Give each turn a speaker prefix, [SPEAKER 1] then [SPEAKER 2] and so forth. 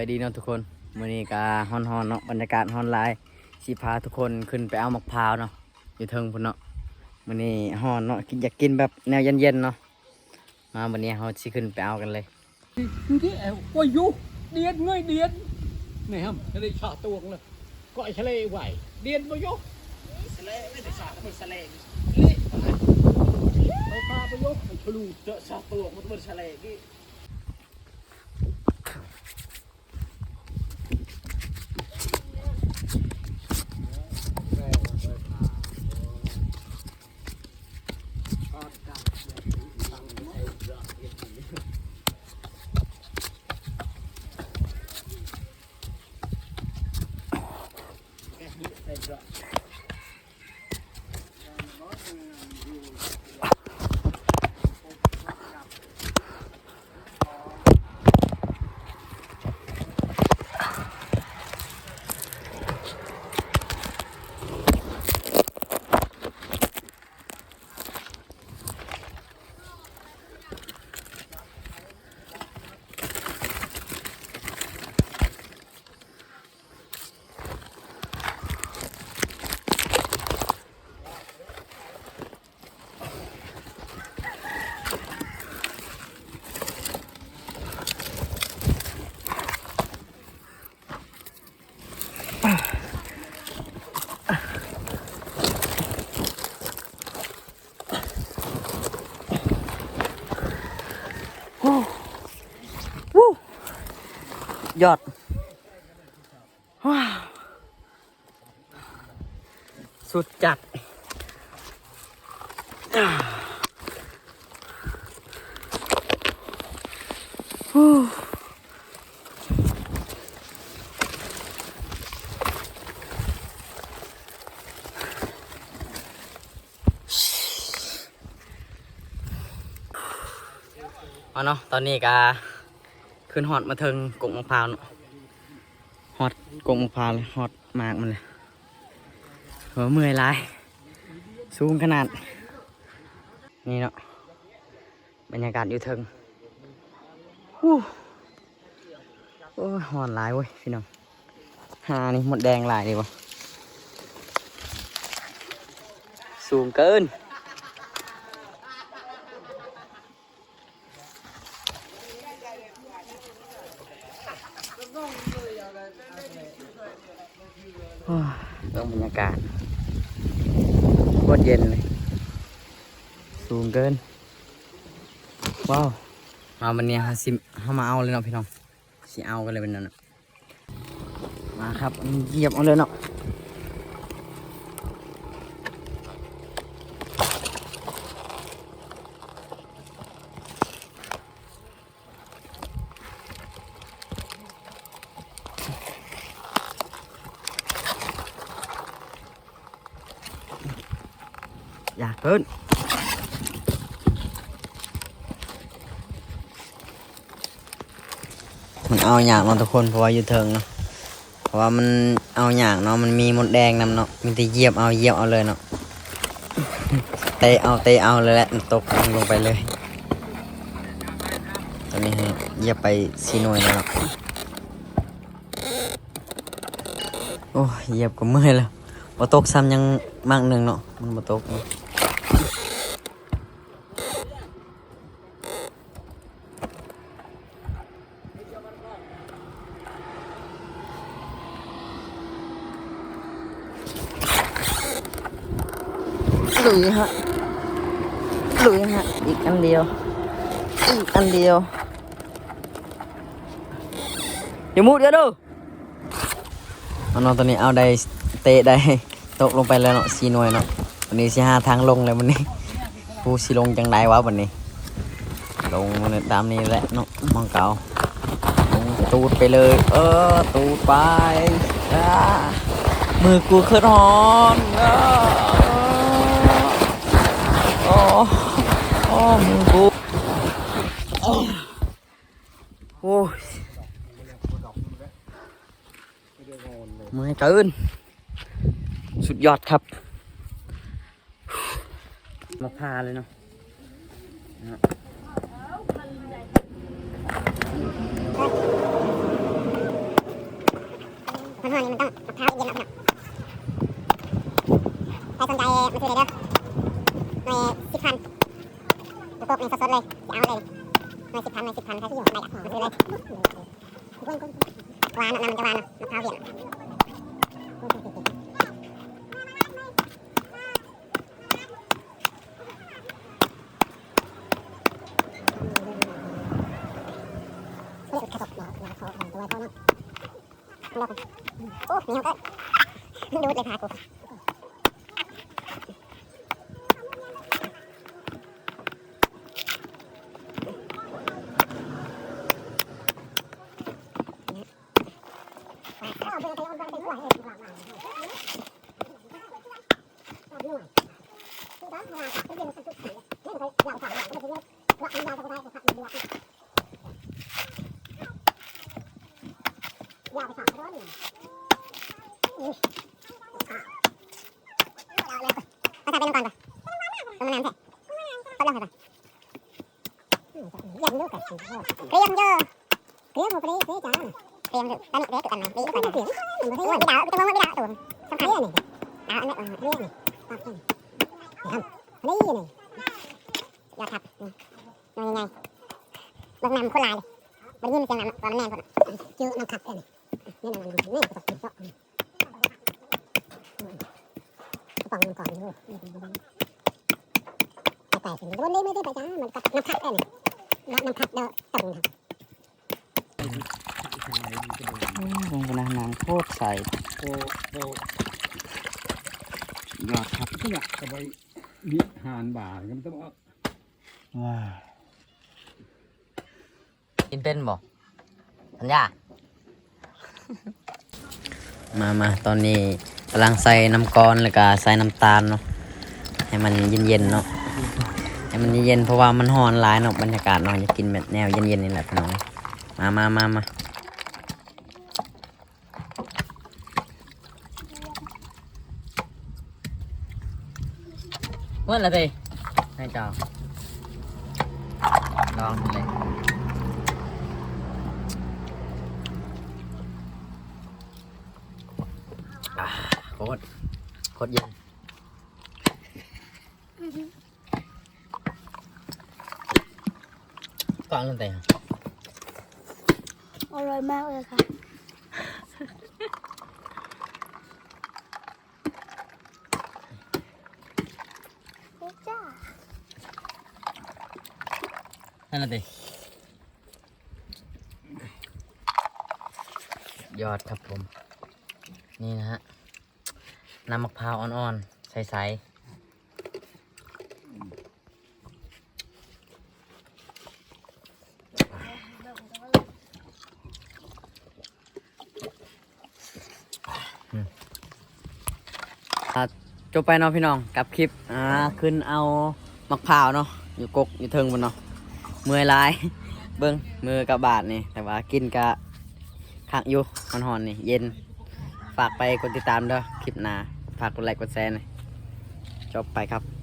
[SPEAKER 1] ไปดีเนาะทุกคนมื้อนี้ก็ฮ้อนๆเนาะบรรยากาศฮ้อนหลายสิพาทุกคนขึ้นไปเอามะพร้าวเนาะอยู่เทิงพุ่นเนาะมื้อนี้ฮ้อนเนาะกินอยากกินแบบแนวเย็นๆเนาะมาวันนี้เฮาสิขึ้นไปเอากันเลย
[SPEAKER 2] cái quay vô điên ngươi điên này không cái đây xả tuồng là gọi xe lê quẩy điên bao vô xe lê mới để xả cái xe lê lê mày pha bao vô mày cho lù trợ xả tuồng một bên xe lê đi
[SPEAKER 1] ยอดว้ Yeah. าวสุดจัดอ่าฮู้ เอาเนาะตอนนี้ก็ขึ้นหอดมาเทิงกงมะพร้าวเนาะหอดกงมะพร้าวเลยหอดหมากมันเลยเหัวเมื่อยหลายสูงขนาด นี่เนาะบรรยากาศอยู่เทิงฮู้โอ้ยหอนหลายเว้ยพี่น้องหานี่หมดแดงหลายดีวะสูงเกิน โอ้องบรรยากาศโคตรเย็นเลย สูงเกิน ว้าว มาวันนี้ฮะสิเขามาเอาเลยเนาะพี่น้องสิเอากันเลยเป็นนั่นมาครับเหยียบเอาเลยเนาะ เกินมันเอาอย่างเนาะทุกคนเพราะว่าอยู่เทิงเนาะเพราะว่ามันเอาอย่างเนาะมันมีมดแดงนำเนาะมีแต่เหยียบเอาเหยียบเอาเลยเนาะเตะเอาเตะเอาเลยแหละตกลงไปเลยตอนนี้ให้เหยียบไปซีหน่วยแล้วเนาะโอ้ยเหยียบก็เมื่อยแล้วบ่ตกซ้ำยังมากหนึ่งเนาะมันบ่ตกเนาะ หลุยฮะหลุยฮะ อีกอันเดียว อีกอันเดียวเดี๋ยวมุดเดี๋ยวดูเอาเนาะตอนนี้เอาได้เตะได้ตกลงไปแล้วเนาะสีหน่วยเนาะวันนี้สิหาทางลงเลยวันนี้ผู้สิลงจังไดวะวันนี้ ลงมันตามนี้แหละเนาะมองเก่าลงตูดไปเลย เออตูดไปมือกูขึ้นหอนอ่าโอ้โอ้ มือกูโอ้ยมือยเกินสุดยอดครับมาพาเลยเนาะนะ
[SPEAKER 3] มันห่อนี่มันต้องมะพร้าวเย็นแล้วใครสนใจมาซื้อเลยเด้อหน่วยสิบพัน ลูกกบในสดๆเลยจะเอาเลยหน่วยสิบพันหน่วยสิบพันใครที่อยู่ใครอยากมาซื้อเลยหวานน้ำมันจะหวานมะพร้าวเหวี่ย็นเลือกกระสอบหนาหนาเขาหนาตัวเขาเนาะเราโอ้เหนียวก็ดูดเลยพากู ยาวไปสามร้อยเอาไปเป็นก่อนปะต้มน้ำแท้เขาลองให้ปะยังดูกันเกรียมเยอะเกรียมหมดเลยเกรียจ้าเกรียมดูตั้งเกรียมกันไหมดีกว่าเกรียมไม่ได้ไม่ได้ตัวมันไม่ได้ตัวสำคัญนี่ดาวอันนี้อันนี้นี่ตัดนี่นี่นี่ยอดทับนี่ มันยังไงบางน้ำคนลายเลยบางยิ่งเสียงน้ำตอนแม่นคนเจอน้ำขับเลยนี่นี่นี่นี่ตัดติดเจาะฟังมันก่อนดูแต่แต่ถึงวันนี้ไม่ได้ไปจ้ามันตัดน้ำขับเลยนี่น้ำขับเด้อตึงครับ
[SPEAKER 1] ลงไปนะน้ำโคตรใส
[SPEAKER 2] โอ้โอ้
[SPEAKER 1] ยอดครับ
[SPEAKER 2] ก็อยากจะไปมีหานบ่ากันต้อง
[SPEAKER 1] ว้า กินเป็นบ่สัญญา มามาตอนนี้กำลังใส่น้ำก้อนแล้วก็ใส่น้ำตาลเนาะให้มันเย็นๆเนาะให้มันเย็นๆเพราะว่ามันร้อนหลายเนาะบรรยากาศเนาะอยากกินแบบแนวเย็นๆนี่แหละพี่น้องมามามามาเมื่อไรพี่ให้เจ้าลองเลย อ่าโคตรโคตรเย็นก่อนลงไป
[SPEAKER 4] อร่อยมากเลยค่ะ นี่จ้า
[SPEAKER 1] นั่นแหละดิยอดครับผม นี่นะฮะ น้ำมะพร้าวอ่อนๆ ใสๆจบไปเนาะพี่น้อง กับคลิป อ่า ขึ้นเอามะพร้าวเนาะ อยู่กก อยู่เทิงบนเนาะ เมื่อยลาย เบิ้งมือกับบาดนี่ แต่ว่ากินกะขังอยู่มันหอนนี่ เย็น ฝากไปกดติดตามเด้อคลิปหน้าฝากกดไลค์กดแชร์หน่อยจบไปครับ